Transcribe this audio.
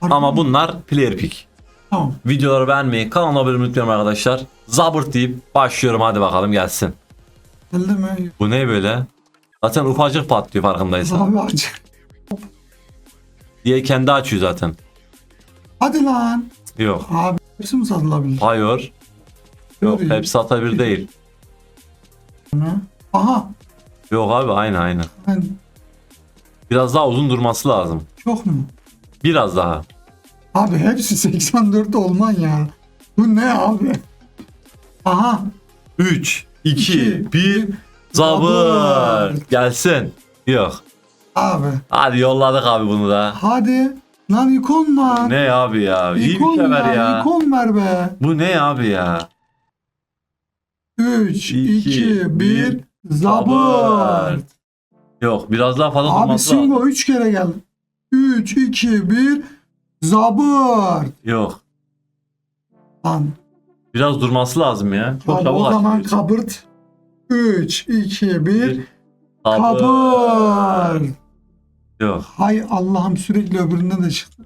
Ama bunlar player pick. Tamam. Videoları beğenmeyi, kanala abone olmayı unutmayın arkadaşlar. Zabırt deyip başlıyorum hadi bakalım gelsin. Geldi mi? Bu ne böyle? Zaten ufacık patlıyor farkındaysan. Abi acı. Diye kendi açıyor zaten. Hadi lan. Yok. Abi hepsi mi satılabilir? Hayır. Yok Öyle. hepsi ata bir değil. Aha. Yok abi aynı aynı. Ben Biraz daha uzun durması lazım. çok mu? Biraz daha. Abi hepsi 84 olman ya. Bu ne abi? Aha. 3, 2, İki, 1. Zabırt. Gelsin. Yok. Abi. Hadi yolladık abi bunu da. Hadi. Lan ikon lan. Ne abi ya? İyi İkon bir şey ver ya. İkon ver be. Bu ne abi ya? 3, İki, 2, 1. bir. Zabırt. Yok biraz daha fazla Abi durması lazım. Singo 3 kere geldi. 3, 2, 1. Zabırt. Yok. Lan. Biraz durması lazım ya. Çok Abi çabuk o zaman açıyor. kabırt. 3, 2, 1. Bir. Sabır. Kabırt. Yok. Hay Allah'ım sürekli öbüründe de çıktı.